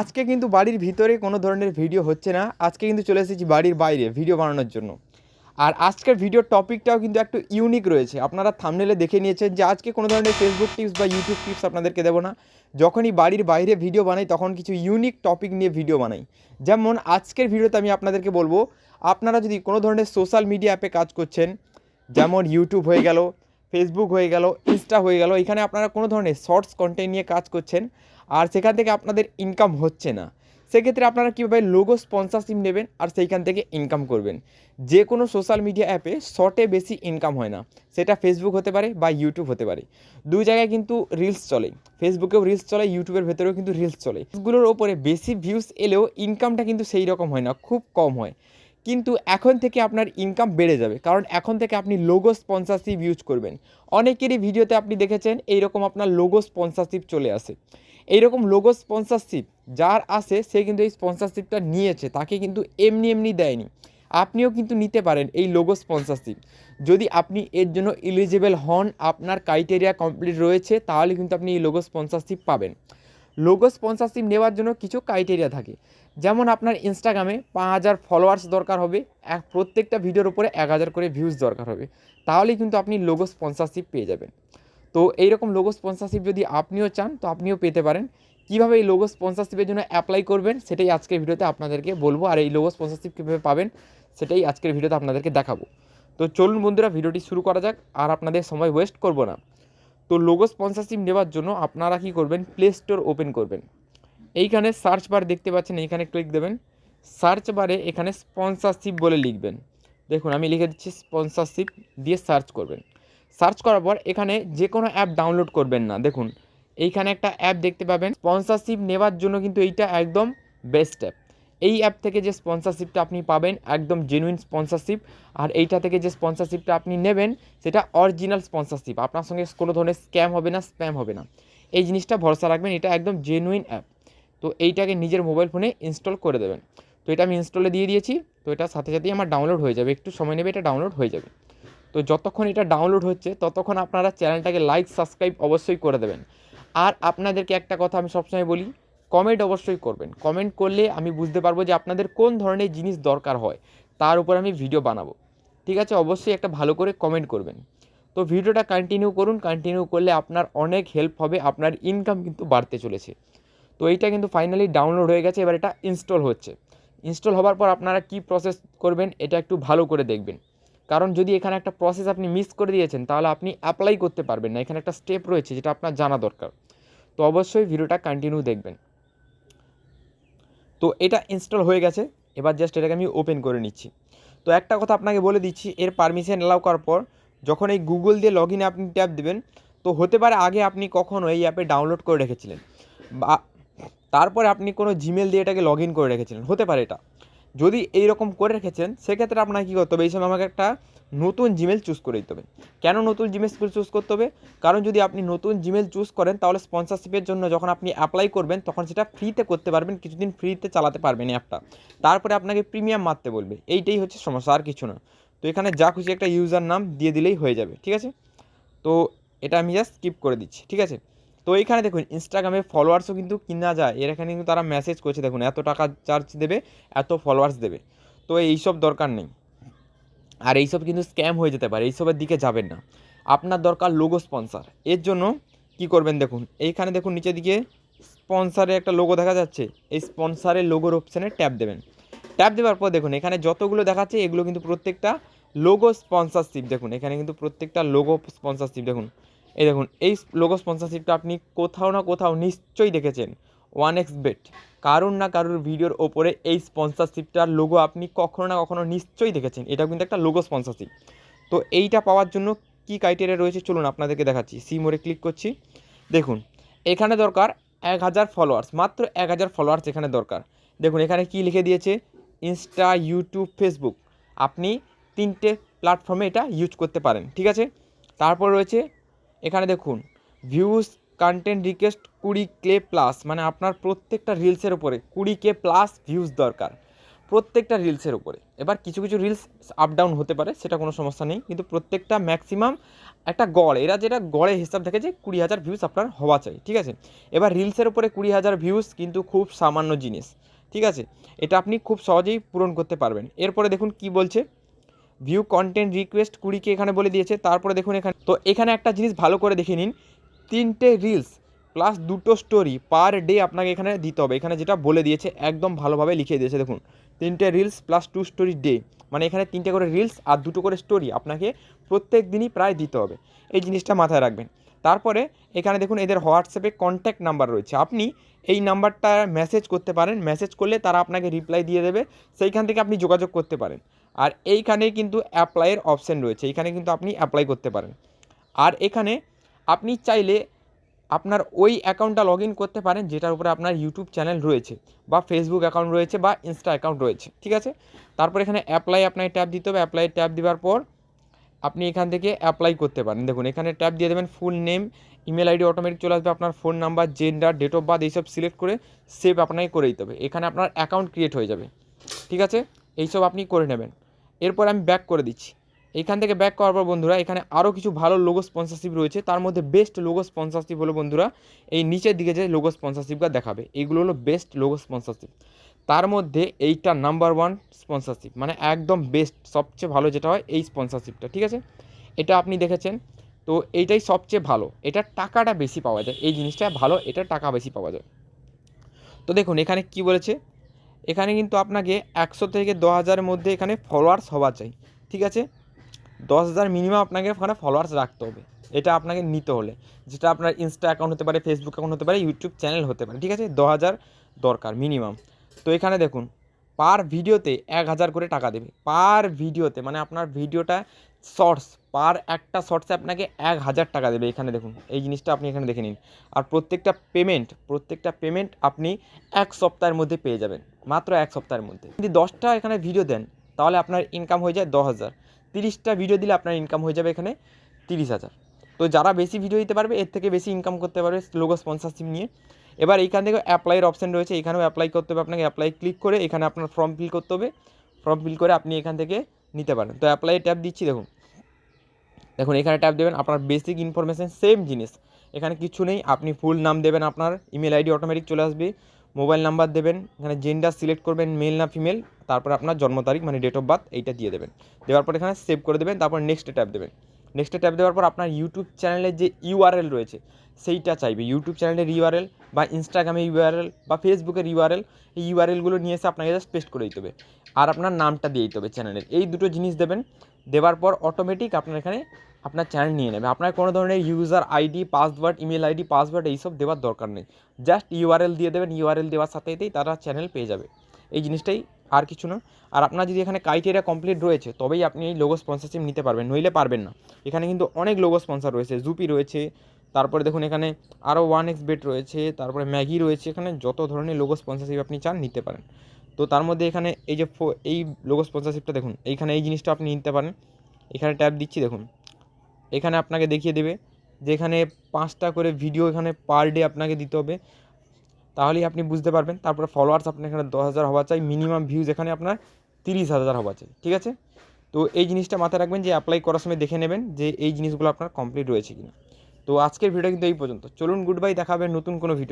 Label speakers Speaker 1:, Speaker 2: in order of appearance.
Speaker 1: আজকে কিন্তু বাড়ির ভিতরে কোনো ধরনের ভিডিও হচ্ছে না। আজকে কিন্তু চলে এসেছি বাড়ির বাইরে ভিডিও বানানোর জন্য। আর আজকের ভিডিওর টপিকটাও কিন্তু একটু ইউনিক রয়েছে। আপনারা থামনেলে দেখে নিয়েছেন যে আজকে কোনো ধরনের ফেসবুক টিপস বা ইউটিউব টিপস আপনাদেরকে দেবো না। যখনই বাড়ির বাইরে ভিডিও বানাই, তখন কিছু ইউনিক টপিক নিয়ে ভিডিও বানাই। যেমন আজকের ভিডিওতে আমি আপনাদেরকে বলব, আপনারা যদি কোনো ধরনের সোশ্যাল মিডিয়া অ্যাপে কাজ করছেন, যেমন ইউটিউব হয়ে গেল ফেসবুক হয়ে গেল ইনস্টা হয়ে গেল, এখানে আপনারা কোনো ধরনের শর্টস কন্টেন্ট নিয়ে কাজ করছেন আর সেখান থেকে আপনাদের ইনকাম হচ্ছে না। সেক্ষেত্রে আপনারা কীভাবে লোগো স্পন্সারশিপ নেবেন আর সেইখান থেকে ইনকাম করবেন? যে কোনো সোশ্যাল মিডিয়া অ্যাপে শর্টে বেশি ইনকাম হয় না। সেটা ফেসবুক হতে পারে বা ইউটিউব হতে পারে। দুই জায়গায় কিন্তু রিলস চলে। ফেসবুকেও রিলস চলে ইউটিউবের ভেতরেও কিন্তু রিলস চলে। এগুলোর ওপরে বেশি ভিউস এলেও ইনকামটা কিন্তু সেই রকম হয় না, খুব কম হয়। কিন্তু এখন থেকে আপনার ইনকাম বেড়ে যাবে। কারণ এখন থেকে আপনি লোগো স্পন্সারশিপ ইউজ করবেন। অনেকেরই ভিডিওতে আপনি দেখেছেন, এইরকম আপনার লোগো স্পন্সারশিপ চলে আসে। এইরকম লোগো স্পন্সরশিপ যার আসে সে কিন্তু এই স্পন্সারশিপটা নিয়েছে, তাকে কিন্তু এমনি এমনি দেয়নি। আপনিও কিন্তু নিতে পারেন এই লোগো স্পন্সারশিপ যদি আপনি এর জন্য এলিজিবল হন, আপনার ক্রাইটেরিয়া কমপ্লিট রয়েছে, তাহলে কিন্তু আপনি এই লোগো স্পন্সারশিপ পাবেন। লোগো স্পন্সারশিপ নেওয়ার জন্য কিছু ক্রাইটেরিয়া থাকে। যেমন আপনার ইনস্টাগ্রামে পাঁচ হাজার ফলোয়ার্স দরকার হবে, এক প্রত্যেকটা ভিডিওর উপরে এক হাজার করে ভিউজ দরকার হবে। তাহলেই কিন্তু আপনি লোগো স্পন্সারশিপ পেয়ে যাবেন। তো এইরকম লোগো স্পন্সরশিপ যদি আপনিও চান, তো আপনিও পেতে পারেন। কীভাবে এই লোগো স্পন্সরশিপের জন্য অ্যাপ্লাই করবেন, সেটাই আজকের ভিডিওতে আপনাদেরকে বলব। আর এই লোগো স্পন্সরশিপ কীভাবে পাবেন, সেটাই আজকের ভিডিওতে আপনাদেরকে দেখাবো। তো চলুন বন্ধুরা, ভিডিওটি শুরু করা যাক। আর আপনাদের সময় ওয়েস্ট করব না। তো লোগো স্পন্সরশিপ নেওয়ার জন্য আপনারা কী করবেন প্লে স্টোর ওপেন করবেন। এইখানে সার্চ বার দেখতে পাচ্ছেন, এইখানে ক্লিক দেবেন। সার্চ বারে এখানে স্পন্সরশিপ বলে লিখবেন। দেখুন, আমি লিখে দিচ্ছি স্পন্সরশিপ দিয়ে সার্চ করবেন। সার্চ করার পর এখানে যে কোনো অ্যাপ ডাউনলোড করবেন না। দেখুন, এইখানে একটা অ্যাপ দেখতে পাবেন। স্পন্সরশিপ নেওয়ার জন্য কিন্তু এইটা একদম বেস্ট অ্যাপ। এই অ্যাপ থেকে যে স্পন্সরশিপটা আপনি পাবেন, একদম জেনুইন স্পন্সরশিপ, আর এইটা থেকে যে স্পন্সরশিপটা আপনি নেবেন, সেটা অরিজিনাল স্পন্সরশিপ। আপনার সঙ্গে কোনো ধরনের স্ক্যাম হবে না স্প্যাম হবে না। এই জিনিসটা ভরসা রাখবেন, এটা একদম জেনুইন অ্যাপ। তো এইটাকে নিজের মোবাইল ফোনে ইনস্টল করে দেবেন। তো এটা আমি ইনস্টলে দিয়ে দিয়েছি। তো এটা সাথে সাথেই আমার ডাউনলোড হয়ে যাবে। একটু সময় নেবে, এটা ডাউনলোড হয়ে যাবে। তো যতক্ষণ এটা ডাউনলোড হচ্ছে, ততক্ষণ আপনারা চ্যানেলটাকে লাইক সাবস্ক্রাইব অবশ্যই করে দেবেন। আর আপনাদেরকে একটা কথা আমি সবসময় বলি কমেন্ট অবশ্যই করবেন। কমেন্ট করলে আমি বুঝতে পারব যে আপনাদের কোন ধরনের জিনিস দরকার হয়, তার উপর আমি ভিডিও বানাবো। ঠিক আছে? অবশ্যই একটা ভালো করে কমেন্ট করবেন। তো ভিডিওটা কন্টিনিউ করুন। কন্টিনিউ করলে আপনার অনেক হেল্প হবে, আপনার ইনকাম কিন্তু বাড়তে চলেছে। তো এইটা কিন্তু ফাইনালি ডাউনলোড হয়ে গেছে, এবার এটা ইনস্টল হচ্ছে। ইনস্টল হওয়ার পর আপনারা কি প্রসেস করবেন, এটা একটু ভালো করে দেখবেন। কারণ যদি এখানে একটা প্রসেস আপনি মিস করে দিয়েছেন, তাহলে আপনি অ্যাপ্লাই করতে পারবেন না। এখানে একটা স্টেপ রয়েছে যেটা আপনার জানা দরকার। তো অবশ্যই ভিডিওটা কন্টিনিউ দেখবেন। তো এটা ইনস্টল হয়ে গেছে। এবার জাস্ট এটাকে আমি ওপেন করে নিচ্ছি। তো একটা কথা আপনাকে বলে দিচ্ছি, এর পারমিশন অ্যালাউ করার পর যখন এই গুগল দিয়ে লগ ইনে আপনি ট্যাপ দেবেন, তো হতে পারে আগে আপনি কখনো এই অ্যাপে ডাউনলোড করে রেখেছিলেন বা তারপরে আপনি কোনো জিমেল দিয়ে এটাকে লগ ইন করে রেখেছিলেন। হতে পারে এটা। যদি এই রকম করে রেখেছেন, সেক্ষেত্রে আপনাকে কী করতে হবে? এই সময় আমাকে একটা নতুন জিমেল চুজ করে দিতে হবে। কেন নতুন জিমেল চুজ করতে হবে? কারণ যদি আপনি নতুন জিমেল চুজ করেন, তাহলে স্পন্সরশিপের জন্য যখন আপনি অ্যাপ্লাই করবেন, তখন সেটা ফ্রিতে করতে পারবেন, কিছুদিন ফ্রিতে চালাতে পারবেন অ্যাপটা তারপরে আপনাকে প্রিমিয়াম মারতে বলবে। এইটাই হচ্ছে সমস্যা, আর কিছু না। তো এখানে যা খুশি একটা ইউজার নাম দিয়ে দিলেই হয়ে যাবে, ঠিক আছে? তো এটা আমি জাস্ট স্কিপ করে দিচ্ছি, ঠিক আছে? তো এইখানে দেখুন ইনস্টাগ্রামে ফলোয়ার্সও কিন্তু কিনা যায়। এর এখানে কিন্তু তারা মেসেজ করছে, দেখুন, এত টাকা চার্জ দেবে, এত ফলোয়ার্স দেবে। তো এইসব দরকার নেই। আর এইসব কিন্তু স্ক্যাম হয়ে যেতে পারে, এইসবের দিকে যাবেন না। আপনার দরকার লোগো স্পন্সার এর জন্য কি করবেন দেখুন, এইখানে দেখুন, নিচের দিকে স্পন্সারে একটা লোগো দেখা যাচ্ছে। এই স্পন্সারের লোগোর অপশানে ট্যাপ দেবেন। ট্যাপ দেওয়ার পর দেখুন, এখানে যতগুলো দেখাচ্ছে, এগুলো কিন্তু প্রত্যেকটা লোগো স্পন্সারশিপ দেখুন। এখানে কিন্তু প্রত্যেকটা লোগো স্পন্সারশিপ দেখুন। এই দেখুন, এই লোগো স্পন্সরশিপটা আপনি কোথাও না কোথাও নিশ্চয়ই দেখেছেন। ওয়ান এক্স বেট কারুর না কারুর ভিডিওর ওপরে এই স্পন্সরশিপটার লোগো আপনি কখনো না কখনো নিশ্চয়ই দেখেছেন। এটা কিন্তু একটা লোগো স্পন্সরশিপ তো এইটা পাওয়ার জন্য কী ক্রাইটেরিয়া রয়েছে? চলুন আপনাদেরকে দেখাচ্ছি। সি মোড়ে ক্লিক করছি। দেখুন, এখানে দরকার এক হাজার ফলোয়ার্স মাত্র এক হাজার ফলোয়ার্স এখানে দরকার। দেখুন, এখানে কি লিখে দিয়েছে? ইনস্টা ইউটিউব ফেসবুক আপনি তিনটে প্ল্যাটফর্মে এটা ইউজ করতে পারেন, ঠিক আছে? তারপর রয়েছে এখানে দেখুন ভিউজ কন্টেন্ট রিকোয়েস্ট কুড়ি কে প্লাস মানে আপনার প্রত্যেকটা রিলসের উপরে কুড়ি কে প্লাস ভিউজ দরকার। প্রত্যেকটা রিলসের উপরে। এবার কিছু কিছু রিলস আপ ডাউন হতে পারে, সেটা কোনো সমস্যা নেই, কিন্তু প্রত্যেকটা ম্যাক্সিমাম একটা গড়, এরা যেটা গড়ে হিসাব থাকে যে কুড়ি হাজার ভিউজ আপনার হওয়া চাই, ঠিক আছে? এবার রিলসের উপরে কুড়ি হাজার ভিউজ কিন্তু খুব সামান্য জিনিস, ঠিক আছে? এটা আপনি খুব সহজেই পূরণ করতে পারবেন। এরপরে দেখুন কি বলছে। ভিউ কন্টেন্ট রিকোয়েস্ট কুড়িকে এখানে বলে দিয়েছে, তারপরে দেখুন এখানে, তো এখানে একটা জিনিস ভালো করে দেখে নিন, তিনটে রিলস প্লাস দুটো স্টোরি পার ডে আপনাকে এখানে দিতে হবে। এখানে যেটা বলে দিয়েছে, একদম ভালোভাবে লিখে দিয়েছে, দেখুন, তিনটে reels plus two story day মানে এখানে তিনটে করে রিলস আর দুটো করে স্টোরি আপনাকে প্রত্যেক দিনই প্রায় দিতে হবে। এই জিনিসটা মাথায় রাখবেন। তারপরে এখানে দেখুন, এদের হোয়াটসঅ্যাপে কন্ট্যাক্ট নাম্বার রয়েছে। আপনি এই নাম্বারটা মেসেজ করতে পারেন। মেসেজ করলে তারা আপনাকে রিপ্লাই দিয়ে দেবে। সেইখান থেকে আপনি যোগাযোগ করতে পারেন। আর এইখানে কিন্তু অ্যাপ্লাইয়ের অপশান রয়েছে। এইখানে কিন্তু আপনি অ্যাপ্লাই করতে পারেন। আর এখানে আপনি চাইলে আপনার ওই অ্যাকাউন্টটা লগ ইন করতে পারেন, যেটার উপরে আপনার ইউটিউব চ্যানেল রয়েছে বা ফেসবুক অ্যাকাউন্ট রয়েছে বা ইনস্টা অ্যাকাউন্ট রয়েছে, ঠিক আছে? তারপর এখানে অ্যাপ্লাই আপনাকে ট্যাপ দিতে হবে। অ্যাপ্লাই ট্যাপ দেওয়ার পর আপনি এখান থেকে অ্যাপ্লাই করতে পারেন। দেখুন, এখানে ট্যাপ দিয়ে দেবেন full name email ID automatic চলে আসবে, আপনার phone number gender date of birth এইসব সিলেক্ট করে সেভ আপনাকে করে দিতে হবে। এখানে আপনার অ্যাকাউন্ট ক্রিয়েট হয়ে যাবে, ঠিক আছে? এইসব আপনি করে নেবেন। এরপর আমি ব্যাক করে দিচ্ছি। এইখান থেকে ব্যাক করার পর বন্ধুরা, এখানে আরও কিছু ভালো লোগো স্পন্সরশিপ রয়েছে। তার মধ্যে বেস্ট লোগো স্পন্সরশিপ হলো বন্ধুরা, এই নিচের দিকে যে লোগো স্পন্সরশিপটা দেখাবে এইগুলো হলো বেস্ট লোগো স্পন্সরশিপ তার মধ্যে এইটা নাম্বার ওয়ান স্পন্সরশিপ মানে একদম বেস্ট সবচেয়ে ভালো যেটা হয় এই স্পন্সরশিপটা ঠিক আছে? এটা আপনি দেখেছেন? তো এইটাই সবচেয়ে ভালো, এটা টাকাটা বেশি পাওয়া যায়, এই জিনিসটা ভালো, এটা টাকা বেশি পাওয়া যায়। তো দেখুন, এখানে কি বলেছে? এখানে কিন্তু আপনাকে একশো থেকে দশ হাজারের মধ্যে এখানে ফলোয়ার্স হওয়া চাই, ঠিক আছে? দশ হাজার মিনিমাম আপনাকে ওখানে ফলোয়ার্স রাখতে হবে, এটা আপনাকে নিতে হলে, যেটা আপনার ইনস্টা অ্যাকাউন্ট হতে পারে ফেসবুক অ্যাকাউন্ট হতে পারে ইউটিউব চ্যানেল হতে পারে, ঠিক আছে? দশ হাজার দরকার মিনিমাম তো এখানে দেখুন পার ভিডিওতে এক হাজার করে টাকা দেবে পার ভিডিওতে মানে আপনার ভিডিওটা শর্টস পার একটা শর্টসে আপনাকে এক হাজার টাকা দেবে এখানে দেখুন, এই জিনিসটা আপনি এখানে দেখে নিন। আর প্রত্যেকটা পেমেন্ট প্রত্যেকটা পেমেন্ট আপনি এক সপ্তাহের মধ্যে পেয়ে যাবেন, মাত্র এক সপ্তাহের মধ্যে। যদি দশটা এখানে ভিডিও দেন, তাহলে আপনার ইনকাম হয়ে যায় দশ হাজার। তিরিশটা ভিডিও দিলে আপনার ইনকাম হয়ে যাবে এখানে তিরিশ হাজার। তো যারা বেশি ভিডিও দিতে পারবে, এর থেকে বেশি ইনকাম করতে পারবে লোগো স্পন্সরশিপ নিয়ে। এবার এইখান থেকে অ্যাপ্লাইয়ের অপশান রয়েছে, এখানেও অ্যাপ্লাই করতে হবে আপনাকে অ্যাপ্লাই ক্লিক করে এখানে আপনার ফর্ম ফিল করতে হবে। ফর্ম ফিল করে আপনি এখান থেকে নিতে পারেন। তো অ্যাপ্লাই ট্যাপ দিচ্ছি, দেখুন। দেখুন, এখানে ট্যাপ দেবেন, আপনার বেসিক ইনফরমেশান সেম জিনিস। এখানে কিছু নেই, আপনি ফুল নাম দেবেন আপনার ইমেল আইডি অটোমেটিক চলে আসবে। মোবাইল নাম্বার দেবেন, এখানে জেন্ডার সিলেক্ট করবেন মেল না ফিমেল তারপর আপনার জন্ম তারিখ মানে ডেট অফ বার্থ এইটা দিয়ে দেবেন। দেওয়ার পর এখানে সেভ করে দেবেন, তারপর নেক্সটে ট্যাপ দেবেন। নেক্সটে ট্যাপ দেওয়ার পর আপনার ইউটিউব চ্যানেলের যে ইউআরএল রয়েছে, সেইটা চাইবে। ইউটিউব চ্যানেলের ইউআরএল বা ইনস্টাগ্রামের ইউআরএল বা ফেসবুকের ইউআরএল এই ইউআরএলগুলো নিয়ে এসে আপনাকে জাস্ট পেস্ট করে দিতে হবে। আর আপনার নামটা দিয়ে দিতে হবে চ্যানেলের এই দুটো জিনিস দেবেন দেওয়ার পর অটোমেটিক আপনার এখানে আপনার চ্যানেল নিয়ে নেবে। আপনার কোনো ধরনের user ID password email ID password এইসব দেওয়ার দরকার নেই। জাস্ট ইউআরএল দিয়ে দেবেন ইউআরএল দেওয়ার সাথে সাথেই তারা চ্যানেল পেয়ে যাবে। এই জিনিসটাই আর কিছু না। আর আপনার যদি এখানে ক্রাইটেরিয়া কমপ্লিট রয়েছে, তবেই আপনি এই লোগো স্পন্সরশিপ নিতে পারবেন, নইলে পারবেন না। এখানে কিন্তু অনেক লোগো স্পন্সর রয়েছে জুপি রয়েছে, তারপরে দেখুন এখানে আরও ওয়ান এক্স বেট রয়েছে, তারপরে ম্যাগি রয়েছে, এখানে যত ধরনের লোগো স্পন্সরশিপ আপনি চান নিতে পারেন। তো তার মধ্যে এখানে এই যে এই লোগো স্পন্সরশিপটা দেখুন। এইখানে এই জিনিসটা আপনি নিতে পারেন। এখানে ট্যাপ দিচ্ছি, দেখুন। এখানে আপনাকে দেখিয়ে দেবে যে এখানে পাঁচটা করে ভিডিও এখানে পার ডে আপনাকে দিতে হবে। তাহলেই আপনি বুঝতে পারবেন। তারপরে ফলোয়ার্স আপনার এখানে দশ হাজার হওয়া চাই। মিনিমাম ভিউজ এখানে আপনার তিরিশ হাজার হওয়া চাই। ঠিক আছে? তো এই জিনিসটা মাথায় রাখবেন যে অ্যাপ্লাই করার সময় দেখে নেবেন যে এই জিনিসগুলো আপনার কমপ্লিট রয়েছে কিনা। তো আজকের ভিডিও কিন্তু এই পর্যন্ত। চলুন গুড বাই দেখাবেন নতুন কোনো ভিডিও